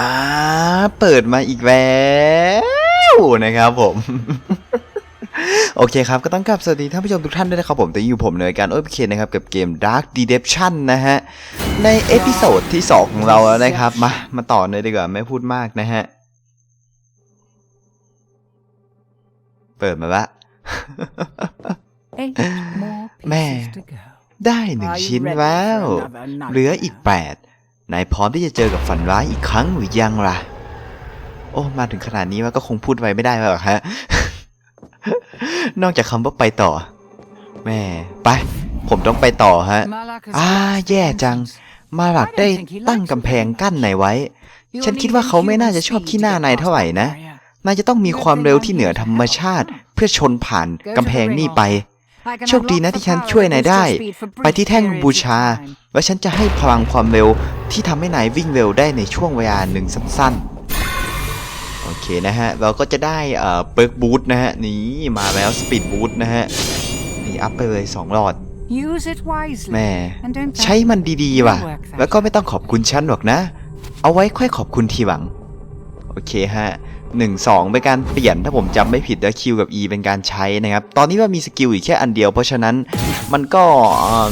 อ่าเปิดมาอีกแล้วนะครับผม โอเคครับ ก็ต้องกลับสวัสดีท่านผู้ชมทุกท่านด้วยนะครับผมแต่อยู่ผมเนยการโอเคนะครับ กับเกม Dark Redemption นะฮะ ในเอพิโซดที่ 2 ของเราแล้วนะครับ มา มาต่อเลยดีกว่า ไม่พูดมากนะฮะ เปิดมาละ Eight more Man. pieces to go. ได้หนึ่ง Are you ชิ้น ready แล้ว for another เหลืออีก nightmare? 8 นายพร้อมที่จะเจอกับฝันร้ายอีกครั้งหรือยังล่ะ โอ้มาถึงขนาดนี้ว่าก็คงพูดไว้ไม่ได้แล้วหรอกฮะ นอกจากคำว่าไปต่อ แม่ไป ผมต้องไปต่อฮะ Malak has อ่า got แย่จัง มาหลักได้ตั้งกำแพงกั้นนายไว้ You'll ฉันคิด need ว่า a เขาไม่ human น่าจะชอบ speed ขี้ to หน้า get นาย past เท่าไหร่ that นะ barrier. นายจะต้องมีความเร็วที่เหนือธรรมชาติ เพื่อชนผ่านกำแพงนี่ไป I can โชคดีนะ unlock ที่ the ฉัน power ช่วยนาย boost ได้ your speed for ไป brief ที่แท่ง periods บู of ชา time. แล้วฉันจะให้พลังความเร็วที่ทำให้นายวิ่งเร็วได้ในช่วงเวลาหนึ่งสั้นๆ โอเคนะฮะ เราก็จะได้เอ่อเปิร์กบูทนะฮะ นี่มาแล้วสปีดบูทนะฮะ นี่อัพไปเลย2หลอด Use it wisely แม่ and don't ใช้มันดีๆว่ะ Work that แล้วก็ไม่ต้องขอบคุณฉันหรอกนะ เอาไว้ค่อยขอบคุณทีหลัง โอเคฮะ หนึ่งสองเป็นการเปลี่ยนถ้าผมจำไม่ผิดแล้ว Q กับ E เป็นการใช้นะครับ ตอนนี้ว่ามีสกิลอีกแค่อันเดียวเพราะฉะนั้นมันก็เอ่อ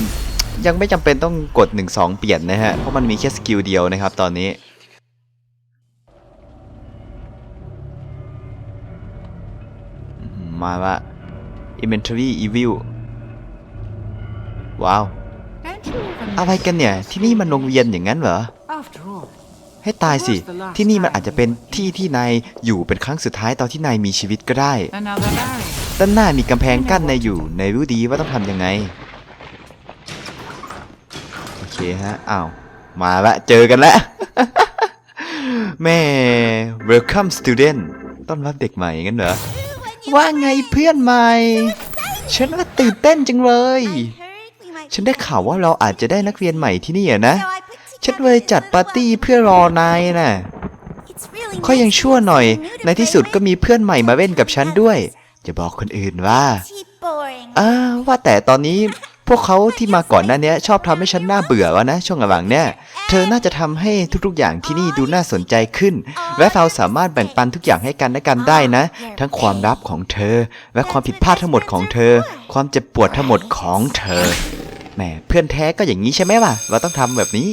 ยังไม่จำเป็นต้องกด 1 2 เปลี่ยนนะฮะ เพราะมันมีแค่สกิลเดียวนะครับตอนนี้อืมมาละ Inventory Evil ว้าว Don't you even อะไรกันเนี่ย ที่นี่มันโรงเรียนอย่างนั้นเหรอ After all, ให้ตายสิ ที่นี่มันอาจจะเป็นที่ที่นายอยู่เป็นครั้งสุดท้ายตอนที่นายมีชีวิตก็ได้ ด้านหน้ามีกำแพงกั้นนายอยู่นายรู้ดีว่าต้องทำยังไง โอเคฮะ อ้าว มาละ เจอกันแล้วแม่ welcome student ต้อนรับเด็กใหม่งั้นเหรอ ว่าไงเพื่อนใหม่ ฉันว่าตื่นเต้นจังเลย ฉันได้ข่าวว่าเราอาจจะได้นักเรียนใหม่ที่นี่อะนะ ฉันเลยจัดปาร์ตี้เพื่อรอนายน่ะข้อยังชั่วหน่อย ในที่สุดก็มีเพื่อนใหม่มาเล่นกับฉันด้วยจะบอกคนอื่นว่าอ่าว่าแต่ตอนนี้พวกเขาที่มาก่อนหน้าเนี้ยชอบทำให้ฉันน่าเบื่อวะนะช่วงหลังๆเนี่ย เธอน่าจะทำให้ทุกๆอย่างที่นี่ดูน่าสนใจขึ้น และเราสามารถแบ่งปันทุกอย่างให้กันและกันได้นะ ทั้งความลับของเธอ และความผิดพลาดทั้งหมดของเธอ ความเจ็บปวดทั้งหมดของเธอแหมเพื่อนแท้ก็อย่างนี้ใช่ไหมล่ะเราต้องทำแบบนี้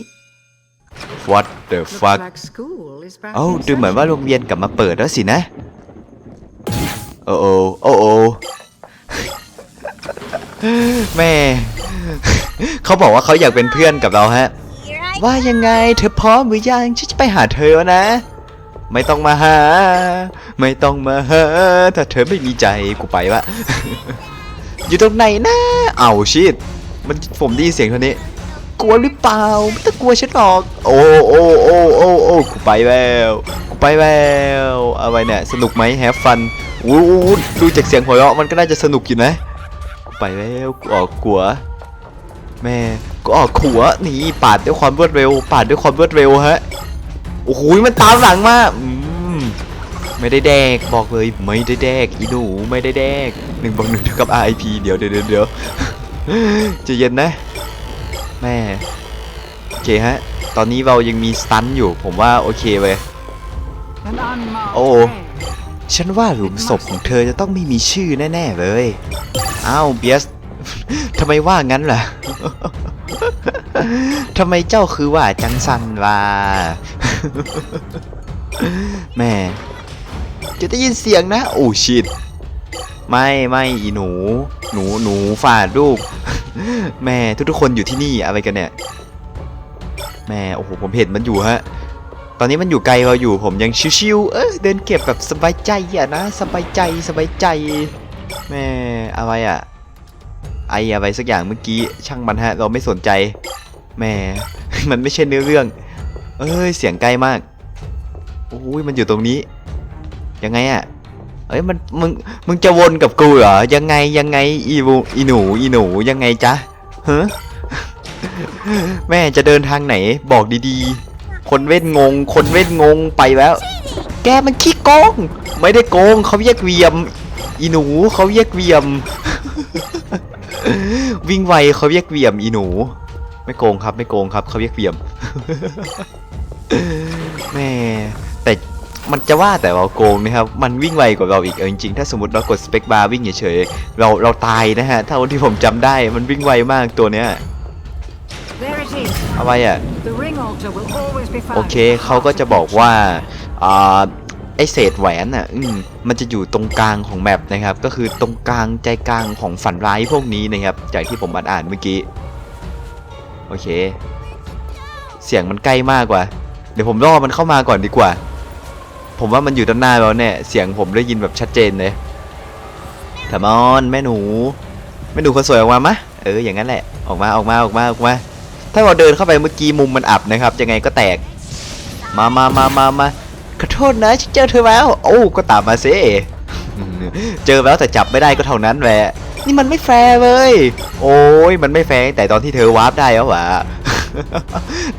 What the Looks fuck like school is back โอ้ in ดูเหมือน session. ว่าโรงเรียนกลับมาเปิดแล้วสินะ โอ้โอโอ้โอแม่ เขาบอกว่าเขาอยากเป็นเพื่อนกับเราฮะ ว่ายังไงเธอพร้อมหรือยังฉันจะไปหาเธอแล้วนะ ไม่ต้องมาหา ไม่ต้องมาหา ถ้าเธอไม่มีใจกูไปวะอยู่ตรงไหนนะ เอาชิดมันผมได้ยินเสียงเท่านี้ กลัวหรือเปล่าไม่ต้องกลัวฉันหรอก โอ้โอ้โอ้โอ้โอ้กูไปแล้วกูไปแล้วอะไรเนี่ยสนุกไหมแฮฟฟันอู้อู้ดูจากเสียงหัวเราะมันก็น่าจะสนุกอยู่นะกูไปแล้วกูออกกลัวแม่กูออกขัวนี่ปาดด้วยความรวดเร็ว ปาดด้วยความรวดเร็วฮะโอ้โหมันตามหลังมาอืมไม่ได้แดกบอกเลยไม่ได้แดกอีหนูไม่ได้แดกหนึ่งบวกหนึ่งเท่ากับ RIP เดี๋ยวเดี๋ยวเดี๋ยวเดี๋ยวจะเย็นนะ แม่โอเคฮะ ตอนนี้เรายังมีสตันอยู่ ผมว่าโอเคเลย An unmarked Oh. grave. ฉันว่าหลุมศพของเธอจะต้องไม่มีชื่อแน่ ๆ เลย อ้าวเบียสทำไมว่างั้นล่ะทำไมเจ้าคือว่าจังสันล่ะแม่ จะได้ยินเสียงนะ โอ้ชิด ไม่ไม่อีหนู หนูหนูฝาดลูก แม่ทุกๆคนอยู่ที่นี่อะไรกันเนี่ยแม่โอ้โหผมเห็นมันอยู่ฮะตอนนี้มันอยู่ไกลเราอยู่ผมยังชิวๆเออเดินเก็บแบบสบายใจอะนะสบายใจสบายใจแม่อะไรอะไออะไรสักอย่างเมื่อกี้ช่างมันฮะ เราไม่สนใจแม่มันไม่ใช่เนื้อเรื่อง เอ้ยเสียงไกล้มากโอ้ยมันอยู่ตรงนี้ยังไงอะ เอ้ยมันมึงมึงจะวนกับกูเหรอยังไงยังไงอีบูอีหนูอีหนูยังไงจ๊ะฮะแม่จะเดินทางไหนบอกดีๆ คนเว้นงง คนเว้นงงไปแล้ว แกมันขี้โกง ไม่ได้โกงเขาเรียกเวียม อีหนูเขาเรียกเวียม วิ่งไวเขาเรียกเวียมอีหนู ไม่โกงครับไม่โกงครับเขาเรียกเวียมแม่ มันจะว่าแต่เราโกงนะครับ มันวิ่งไวกว่าเราอีกเออจริงๆ ถ้าสมมติเรากดสเปคบาร์วิ่งเฉยๆ เราเราตายนะฮะ เท่าที่ผมจำได้ มันวิ่งไวมากตัวเนี้ย There it is. เอาไว้อะ The ring altar will always be found. โอเคเขาก็จะบอกว่าอ่าไอเศษแหวนอะอืมมันจะอยู่ตรงกลางของแมปนะครับ ก็คือตรงกลางใจกลางของฝันร้ายพวกนี้นะครับ จากที่ผมอ่านอ่านๆเมื่อกี้ โอเค เสียงมันใกล้มากกว่า เดี๋ยวผมรอมันเข้ามาก่อนดีกว่า ผมว่ามันอยู่ด้านหน้าแล้วเนี่ยเสียงผมได้ยินแบบชัดเจนเลยถามอนแม่หนูแม่หนูคนสวยออกมามะเอออย่างนั้นแหละออกมาออกมาออกมาออกมา ถ้าเราเดินเข้าไปเมื่อกี้มุมมันอับนะครับยังไงก็แตก มามามามามาขอโทษนะฉันเจอเธอแล้ว โอ้ก็ตามมาสิเจอแล้วแต่จับไม่ได้ก็เท่านั้นแหละนี่มันไม่แฟร์เลย โอ้ยมันไม่แฟร์แต่ตอนที่เธอวาร์ปได้แล้วหวะ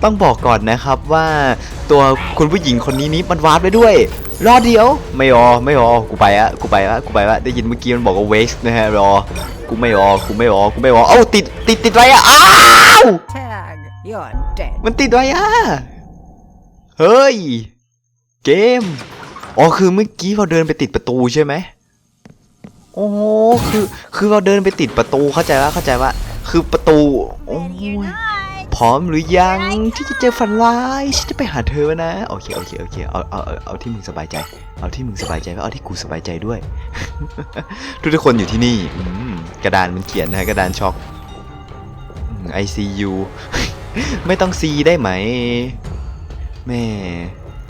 ต้องบอกก่อนนะครับว่าตัวคุณผู้หญิงคนนี้นี้มันวาร์ปได้ด้วย รอเดียว ไม่รอไม่รอกูไปอะกูไปละกูไปละได้ยินเมื่อกี้มันบอกว่า waste นะฮะรอกูไม่รอกูไม่รอกูไม่รอเอ้าติดติดติดไรอะอ้าว Tag. You're dead. มันติดไว้อะเฮ้ย เกมอ๋อคือเมื่อกี้เราเดินไปติดประตูใช่ไหมโอ้คือคือเราเดินไปติดประตูเข้าใจว่าเข้าใจว่า คือประตูโอ้ย พร้อมหรือยังที่จะเจอฝันร้ายฉันจะไปหาเธอนะโอเคโอเคโอเคเอาเอาเอาเอาที่มึงสบายใจ เอาที่มึงสบายใจแล้วเอาที่กูสบายใจด้วย ทุกทุกๆคนอยู่ที่นี่อืมกระดานมันเขียนนะฮะกระดานช็อกอืม ICU ไม่ต้องซีได้ไหมแม่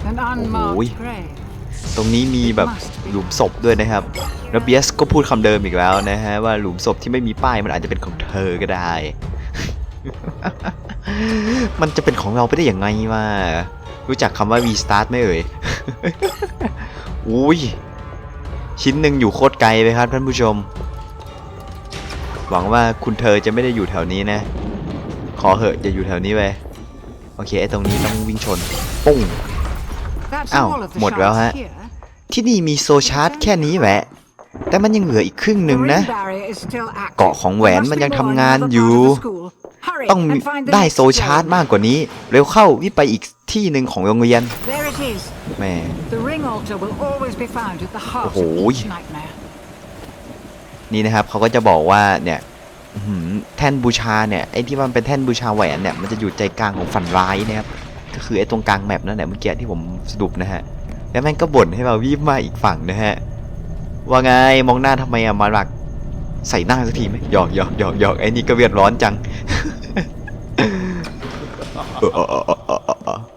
An Ôi. unmarked grave. ตรงนี้มีแบบหลุมศพด้วยนะครับแล้วเบียสก็พูดคำเดิมอีกแล้วนะฮะว่าหลุมศพที่ไม่มีป้ายมันอาจจะเป็นของเธอก็ได้ มันจะเป็นของเราไปได้ยังไงวะรู้จักคำว่า restart ไหมเอ่ย อุ้ย ชิ้นหนึ่งอยู่โคตรไกลเลยครับท่านผู้ชม หวังว่าคุณเธอจะไม่ได้อยู่แถวนี้นะ ขอเหอะจะอยู่แถวนี้ไปโอเคไอ้ตรงนี้ต้องวิ่งชน ปุ้ง That's Ow, all of the một vào hả? shards here. ที่นี่มีโซชาร์จแค่นี้แหละแต่มันยังเหลืออีกครึ่งห The นึ่งนะ ring barrier is still active. เกาะของแหวน There must มัน be ยัง more ทำ in งาน another อยู่ part of the school. Hurry ต้อง and find the ได้ next โซชาร์จ stone. มากกว่านี้ เร็วเข้าวิงไปอีกที่หนึ่งของโรงเรียน There it is. แหม่ The ring altar will always be found at the heart of Ôi. each nightmare. นี่นะครับเขาก็จะบอกว่าเนี่ยอื้อหือแท่นบูชาเนี่ยไอ้ที่มันเป็นแท่นบูชาแหวนเนี่ยมันจะอยู่ใจกลางของฝันร้ายนะครับก็คือไอ้ตรงกลางแมปนั่นแหละเมื่อกี้ที่ผมสรุปนะฮะแล้วแม่งก็บ่นให้เราวิ่งมาอีกฝั่งนะฮะว่าไงมองหน้าทำไมอะมาหลัก ใส่หน้าสักทีไหมหยอกหยอกหยอกหยอกไอ้นี่ก็เวียดร้อนจัง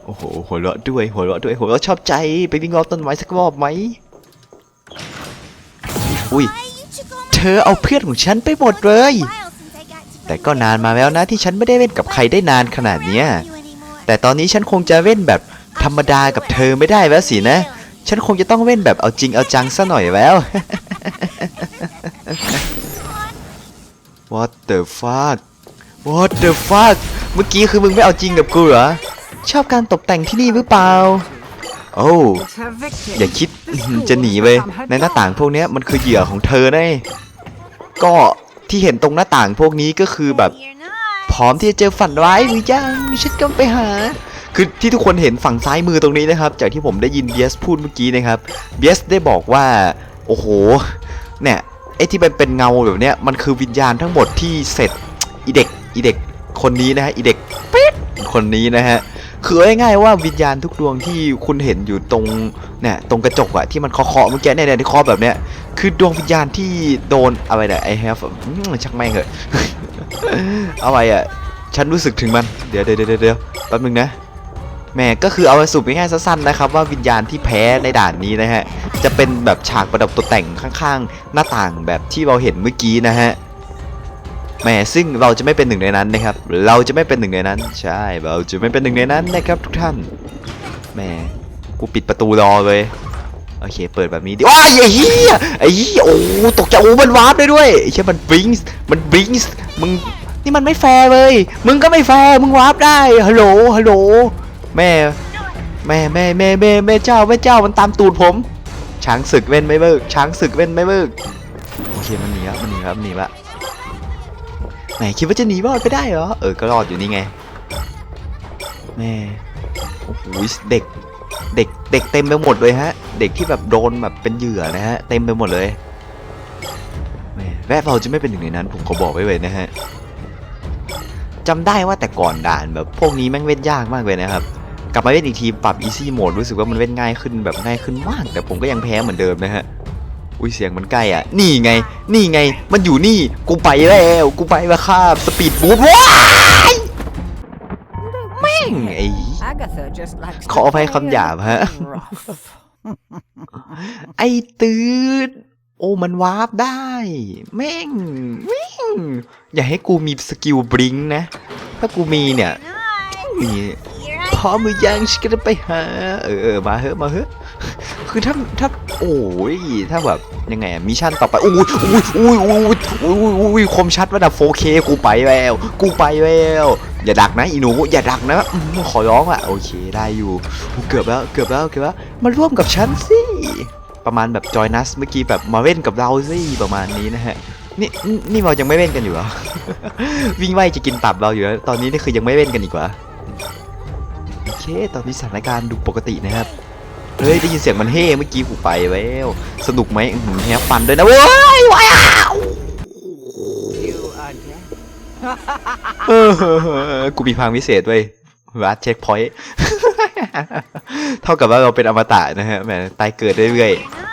โอ้โหหัวเราะด้วยหัวเราะด้วยหัวเราะชอบใจไปวิ่งรอบต้นไม้สักรอบไหมอุ้ยเธอเอาเพื่อนของฉันไปหมดเลย แต่ก็นานมาแล้วนะที่ฉันไม่ได้เล่นกับใครได้นานขนาดเนี้ยแต่ตอนนี้ฉันคงจะเล่นแบบธรรมดากับเธอไม่ได้แล้วสินะ ฉันคงจะต้องเล่นแบบเอาจริงเอาจังซะหน่อยแล้ว What the fuck What the fuck เมื่อกี้คือมึงไม่เอาจริงกับกูเหรอ ชอบการตกแต่งที่นี่หรือเปล่า โอ้อย่าคิดจะหนีไปในหน้าต่างพวกนี้มันคือเหยื่อของเธอแน่ก็ที่เห็นตรงหน้าต่างพวกนี้ก็คือแบบ พร้อมที่จะเจอฝันร้ายหรือยังฉันก็ไปหาคือที่ทุกคนเห็นฝั่งซ้ายมือตรงนี้นะครับ จากที่ผมได้ยินเบียสพูดเมื่อกี้นะครับเบียสได้บอกว่า โอ้โห เนี่ย ไอ้ที่มันเป็นเงาแบบเนี้ยมันคือวิญญาณทั้งหมดที่เสร็จอีเด็กอีเด็กคนนี้นะฮะอีเด็กปิ๊ดคนนี้นะฮะคือง่ายๆว่าวิญญาณทุกดวงที่คุณเห็นอยู่ตรงเนี่ยตรงกระจกอะที่มันเคาะเมื่อกี้เนี่ยเนี่ยที่เคาะแบบเนี้ยคือดวงวิญญาณที่โดนอะไรเนี่ยไอแฮฟชักแม่งเหอะอะไรอะฉันรู้สึกถึงมันเดี๋ยวเดี๋ยวเดี๋ยวเดี๋ยวแป๊บนึงนะ แหม่ก็คือเอาไปสรุปง่ายๆสั้นๆนะครับว่าวิญญาณที่แพ้ในด่านนี้นะฮะจะเป็นแบบฉากประดับตกแต่งข้างๆ หน้าต่างแบบที่เราเห็นเมื่อกี้นะฮะแหมซึ่งเราจะไม่เป็นหนึ่งในนั้นนะครับ เราจะไม่เป็นหนึ่งในนั้น ใช่เราจะไม่เป็นหนึ่งในนั้นนะครับทุกท่านแหมกูปิดประตูรอเลยโอเค เปิดแบบนี้ดิว้ายไอ้เหี้ยไอ้เหี้ยโอ้ตกใจโอ้มันวาร์ปได้ด้วยไอ้เชี่ยมันบลิงส์มันบลิงส์มึงนี่มันไม่แฟร์เลย มึงก็ไม่แฟร์มึงวาร์ปได้ฮัลโหลฮัลโหล แม่แม่แม่แม่แม่แม่เจ้าแม่เจ้ามันตามตูดผม ช้างศึกเว้นไม่เบิก ช้างศึกเว้นไม่เบิกโอเคมันหนีครับมันหนีครับมันหนีละแหมคิดว่าจะหนีรอดไปได้เหรอเออก็รอดอยู่นี่ไงแม่โอ้โหเด็กเด็กเด็กเต็มไปหมดเลยฮะ เด็กที่แบบโดนแบบเป็นเหยื่อนะฮะเต็มไปหมดเลยแหมแวะเราจะไม่เป็นหนึ่งในนั้น ผมขอบอกไว้เลยนะฮะจำได้ว่าแต่ก่อนด่านแบบพวกนี้แม่งเล่นยากมากเลยนะครับ ลับมาเล่นอีกทีปรับ easy mode รู้สึกว่ามันเล่นง่ายขึ้นแบบง่ายขึ้นมาก แต่ผมก็ยังแพ้เหมือนเดิมนะฮะอุ้ยเสียงมันใกล้อะ นี่ไง นี่ไง มันอยู่นี่ กูไปแล้ว กูไปแล้วครับสปีดบูทว้ายแม่งไอ้ Agatha just likes ขออภัยคำหยาบฮะ rough. ไอ้ตืดโอ้มันวาร์ปได้ แม่งแม่งอย่าให้กูมีสกิลบลิงก์นะ ถ้ากูมีเนี่ยมี พร้อมหรือยังฉันก็จะไปหา เออเออมาเฮ้มาเฮ้คือถ้าถ้าโอ้ยถ้าแบบยังไงมิชชั่นต่อไปอุ้ยอุ้ยอุ้ยอุ้ยอุ้ยอุ้ยคมชัดระดับ 4K กูไปแล้วกูไปแล้วอย่าดักนะอีหนูอย่าดักนะขอร้องอะโอเคได้อยู่เกือบแล้วเกือบแล้วเกือบแล้วมาร่วมกับฉันสิประมาณแบบจอยนัสเมื่อกี้แบบมาเล่นกับเราสิประมาณนี้นะฮะนี่นี่เรายังไม่เล่นกันอยู่เหรอวิ่งไวจะกินตับเราอยู่แล้วตอนนี้นี่คือยังไม่เล่นกันอีกเหรอ เคตอนนี้สถานการณ์ดูปกตินะครับ เฮ้ย ได้ยินเสียงมันเฮ่เมื่อกี้กูไปแล้ว สนุกไหมอื้อหือแฮปฟันด้วยนะเว้ยว้าวกูมีพลังพิเศษด้วยวัดเช็คพอยต์ เท่ากับว่าเราเป็นอมตะนะฮะแหมตายเกิดเรื่อยๆ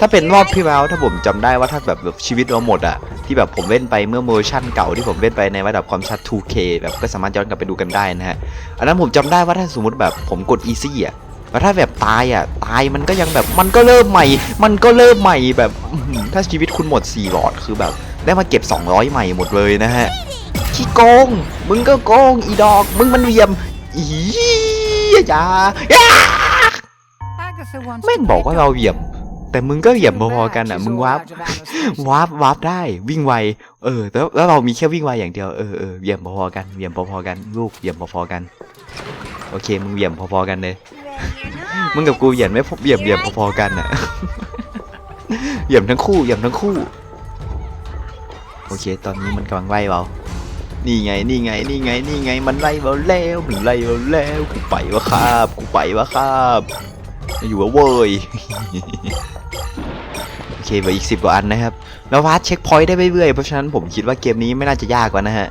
ถ้าเป็นรอบพี่แล้วถ้าผมจำได้ว่าถ้าแบบแบบชีวิตเราหมดอะที่แบบผมเล่นไปเมื่อเวอร์ชั่นเก่าที่ผมเล่นไปในระดับความชัด 2K แบบก็สามารถย้อนกลับไปดูกันได้นะฮะอันนั้นผมจำได้ว่าถ้าสมมติแบบผมกด easy อะแล้วถ้าแบบตายอะตายมันก็ยังแบบมันก็เริ่มใหม่ มันก็เริ่มใหม่แบบถ้าชีวิตคุณหมด4หลอดคือแบบ ได้มาเก็บ 200 ใหม่หมดเลยนะฮะขี้โกง มึงก็โกงอีดอก มึงมันเวียมอีอย่าแม่งบอกว่าเราเวียม แต่มึงก็เหวี่ยมพอๆกัน She's อะ มึง all วาร์ป out of ammo space. วาร์ปวาร์ปได้วิ่งไว เออแล้วแล้วเรามีแค่วิ่งไวอย่างเดียวเออเออเหวี่ยมพอๆกันเหวี่ยมพอๆกันลูกเหวี่ยมพอๆกัน โอเค มึงเหวี่ยมพอๆกันเลย มึงกับกูเหวี่ยมไม่พอเหวี่ยมเหวี่ยมพอๆกันอะเหวี่ยมทั้งคู่เหวี่ยมทั้งคู่ โอเค ตอนนี้มันกำลังไล่เรานี่ไงนี่ไงนี่ไงนี่ไงมันไล่เราแล้วมันไล่เราแล้วกูไปวะครับกูไปวะครับมาอยู่วะเว้ยโอ เคเหลืออีกสิบกว่าอันนะครับ แล้ววาร์ดเช็คพอยต์ได้เรื่อยๆ เพราะฉะนั้นผมคิดว่าเกมนี้ไม่น่าจะยากกว่านะฮะ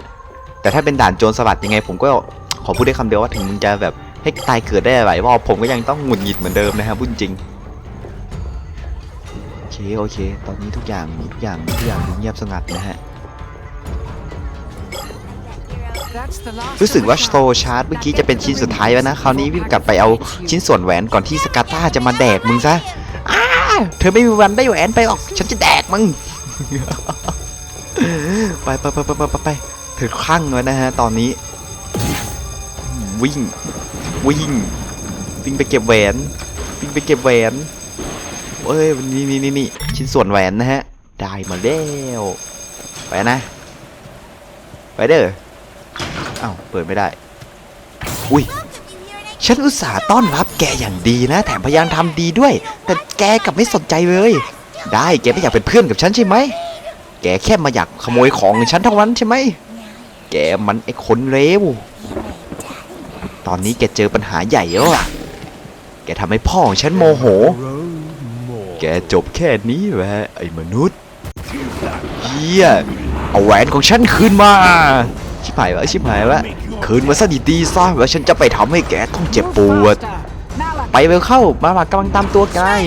แต่ถ้าเป็นด่านโจรสลัดยังไง ผมก็ขอพูดได้คำเดียวว่าถึงมึงจะแบบให้ตายเกิดได้หลายรอบผมก็ยังต้องหงุดหงิดเหมือนเดิมนะครับพูดจริงโอเคโอเค ตอนนี้ทุกอย่างทุกอย่างทุกอย่างเงียบสงัดนะฮะรู้สึกว่าโตชาร์ t เมื่อกี้จะเป็นชิ้นสุดท้ายแล้วนะ คราวนี้วิ่งกลับไปเอาชิ้นส่วนแหวนก่อนที่สกาต้าจะมาแดกมึงซะ เธอไม่มีวันได้แหวนไปหรอก ฉันจะแดกมึงไปไปไปไปไปไปไปเธอคลั่งแล้วนะฮะ ตอนนี้ วิ่ง วิ่ง วิ่งไปเก็บแหวน วิ่งไปเก็บแหวนเอ้ยนี่นี่นี่นี่ชิ้นส่วนแหวนนะฮะ ได้มาแล้ว ไปนะ ไปเด้ออ้าวเปิดไม่ได้ อุ้ย ฉันอุตส่าห์ต้อนรับแกอย่างดีนะ แถมพยายามทำดีด้วย แต่แกกลับไม่สนใจเลย ได้แกไม่อยากเป็นเพื่อนกับฉันใช่ไหม แกแค่มาอยากขโมยของฉันเท่านั้นใช่ไหม แกมันไอ้คนเลว ตอนนี้แกเจอปัญหาใหญ่แล้วล่ะ แกทำให้พ่อของฉันโมโห แกจบแค่นี้แหละไอ้มนุษย์เฮียเอาแหวนของฉันคืนมา ชิบหายวะชิบหายวะ คืนมาซะดีๆซะแล้วฉันจะไปทำให้แกต้องเจ็บปวด Malak, ไปเร็วเข้า มาหมากกำลังตามตัวกาย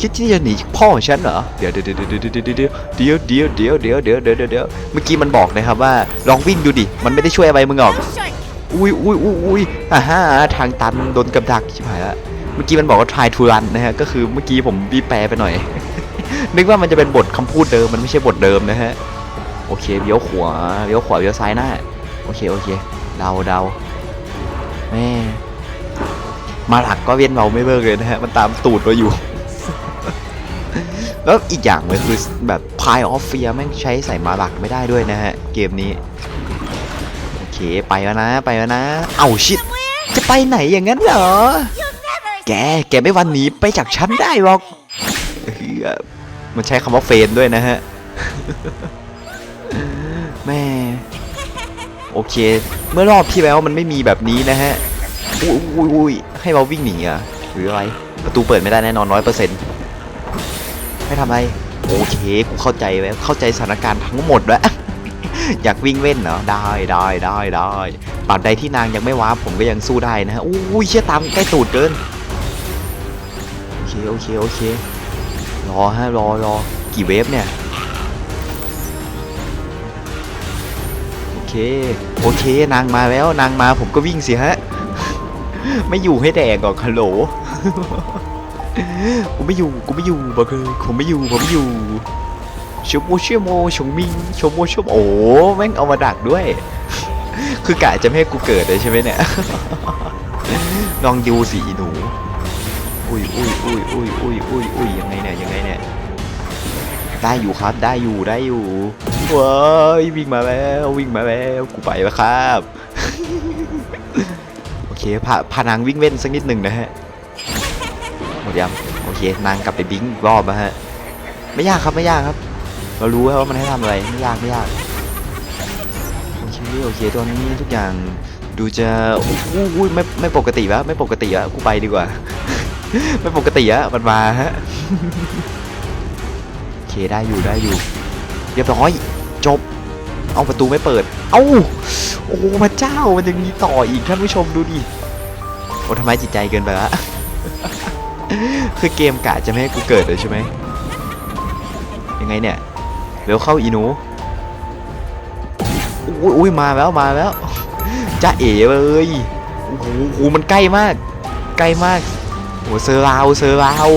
คิดที่จะหนีพ่อของฉันเหรอ เดี๋ยวเดี๋ยวเดี๋ยวเดี๋ยวเดี๋ยวเดี๋ยวเดี๋ยวเดี๋ยวเดี๋ยวเดี๋ยวเดี๋ยวเดี๋ยวเดี๋ยวเมื่อกี้มันบอกนะครับว่าลองวิ่งดูดิ มันไม่ได้ช่วยอะไรมึงหรอก อุ้ยอุ้ยอุ้ยอุ้ยอ่าฮะทางตันโดนกับดักชิบหายละเมื่อกี้มันบอกว่า try to run นะฮะ ก็คือเมื่อกี้ผมบีบแปลไปหน่อย นึกว่ามันจะเป็นบทคำพูดเดิม มันไม่ใช่บทเดิมนะฮะ โอเคเลี้ยวขวาเลี้ยวขวาเลี้ยวซ้ายหน้า โอเคโอเคเดาเดาแม่มาหลักก็เวียนเราไม่เบิกเลยนะฮะมันตามตูดเราอยู่ แล้วอีกอย่างเลยคือแบบ Pile of Fear แม่งใช้ใส่มาหลักไม่ได้ด้วยนะฮะ เกมนี้ โอเคไปแล้วนะไปแล้วนะ เอาชิดจะไปไหนอย่างนั้นเหรอ แกแกไม่วันหนีไปจากฉันได้หรอกมันใช้คำว่าเฟนด้วยนะฮะแม่ โอเค เมื่อรอบที่แล้วมันไม่มีแบบนี้นะฮะอุ้ยอุ้ยอุ้ยให้เราวิ่งหนีอะหรืออะไร ประตูเปิดไม่ได้แน่นอนร้อยเปอร์เซ็นต์ให้ทำอะไรโอเคกูเข้าใจแล้วเข้าใจสถานการณ์ทั้งหมดแล้ว อยากวิ่งเว้นเหรอได้ได้ได้ได้ปานใดที่นางยังไม่ว้าผมก็ยังสู้ได้นะฮะอุ้ยเชี่ยตามใกล้ตูดเกินโอเคโอเคโอเครอฮะรอรอกี่เวฟเนี่ย เค โอเคนางมาแล้วนางมาผมก็วิ่งสิฮะ ไม่อยู่ให้แดกหรอกฮัลโหลกูไม่อยู่กูไม่อยู่บอกเลยผมไม่อยู่ผมไม่อยู่ชมโมเชโมชงมิงชมโมชมโอ้แม่งเอามาดักด้วย คือกะจะไม่ให้กูเกิดเลยใช่ไหมเนี่ยลองดูสิหนูอุ้ยอุ้ยอุ้ยอุ้ยอุ้ยอุ้ยอุ้ยยังไงเนี่ยยังไงเนี่ยได้อยู่ครับได้อยู่ได้อยู่ ว้ายวิ่งมาแล้ววิ่งมาแล้วกูไปแล้วครับ โอเคพาพานางวิ่งเว้นสักนิดหนึ่งนะฮะหมดยังโอเคนางกลับไปบิงอีกรอบนะฮะไม่ยากครับไม่ยากครับ เรารู้แล้วว่ามันให้ทำอะไรไม่ยากไม่ยากโอเคโอเคตัวนี้ทุกอย่างดูจะอู้อู้ไม่ไม่ปกติวะไม่ปกติอะกูไปดีกว่า ไม่ปกติอะมันมาฮะโอเคได้อยู่ได้อยู่เรียบร้อย จบ เอาประตูไม่เปิด เอ้า โอ้พระเจ้ามันยังมีต่ออีกท่านผู้ชมดูดิ โอ้ทำไมจิตใจเกินไปละคือเกมกะจะไม่ให้กูเกิดเลยใช่ไหม ยังไงเนี่ยเร็วเข้าอีนูอุ้ยอุ้ยมาแล้วมาแล้วจ้าเอ๋เลยโอ้โหโอ้โหมันใกล้มาก ใกล้มากโอ้เซอร์ราวเซอร์ราว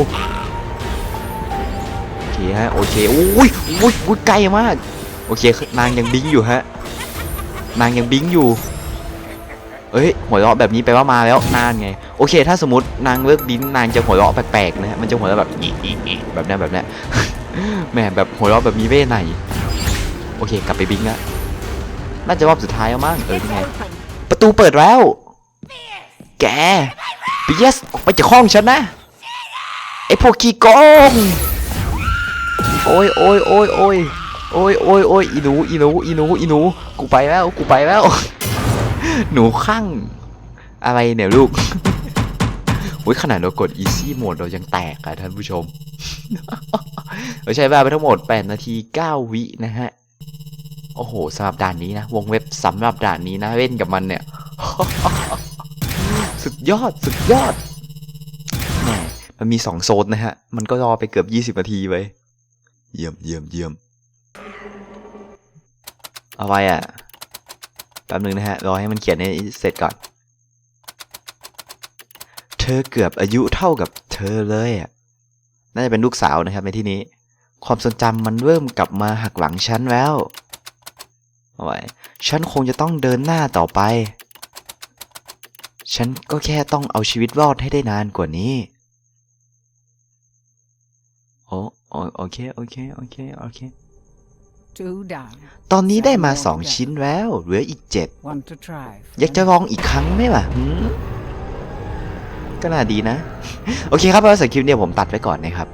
โอเคฮะโอเคอุ้ยอุ้ยอุ้ยใกล้มาก โอเคนางยังบิงอยู่ฮะ นางยังบิงอยู่ เอ้ยหัวเราะแบบนี้แปลว่ามาแล้วนานไง โอเค ถ้าสมมตินางเลิกบิงนางจะหัวเราะแปลกๆนะฮะ มันจะหัวเราะแบบอีอีอีแบบนี้แบบนี้แหมแบบหัวเราะแบบมีเว่ไหน โอเค กลับไปบิงละน่าจะรอบสุดท้ายแล้วมั้งเออนี่ไง ประตูเปิดแล้ว แกปีเยสออกไปจากห้องฉันนะไอพวกขี้โกงโอ้ยโอ้ยโอ้ยโอ้ย โอ้ยโอ้ยโอ้ยอีหนูอีหนูอีหนูอีหนูกูไปแล้วกูไปแล้ว หนูข้างอะไรเนี่ยลูกโอ้ยขนาดเรากด easy mode เรายังแตกอะท่านผู้ชม เราใช้เวลาไปทั้งหมด 8 นาที 9 วินะฮะ โอ้โหสำหรับด่านนี้นะ วงเว็บสำหรับด่านนี้นะเล่นกับมันเนี่ย สุดยอดสุดยอดแหมมันมีสองโซนนะฮะ มันก็รอไปเกือบ 20 นาทีไว้เยี่ยมเยี่ยมเยี่ยม เอาไว้อะแป๊บนึงนะฮะรอให้มันเขียนให้เสร็จก่อน เธอเกือบอายุเท่ากับเธอเลยอะน่าจะเป็นลูกสาวนะครับในที่นี้ ความทรงจำมันเริ่มกลับมาหักหลังฉันแล้วเอาไว้ฉันคงจะต้องเดินหน้าต่อไป ฉันก็แค่ต้องเอาชีวิตรอดให้ได้นานกว่านี้โอ้โอโอเค โอเค โอเค โอเค ตอนนี้ได้มาสองชิ้นแล้ว เหลืออีกเจ็ด Want to try? อยากจะลองอีกครั้งไหมล่ะหืมก็น่าดีนะ โอเคครับเพราะว่าสำหรับคลิปเนี่ยผมตัดไว้ก่อนนะครับ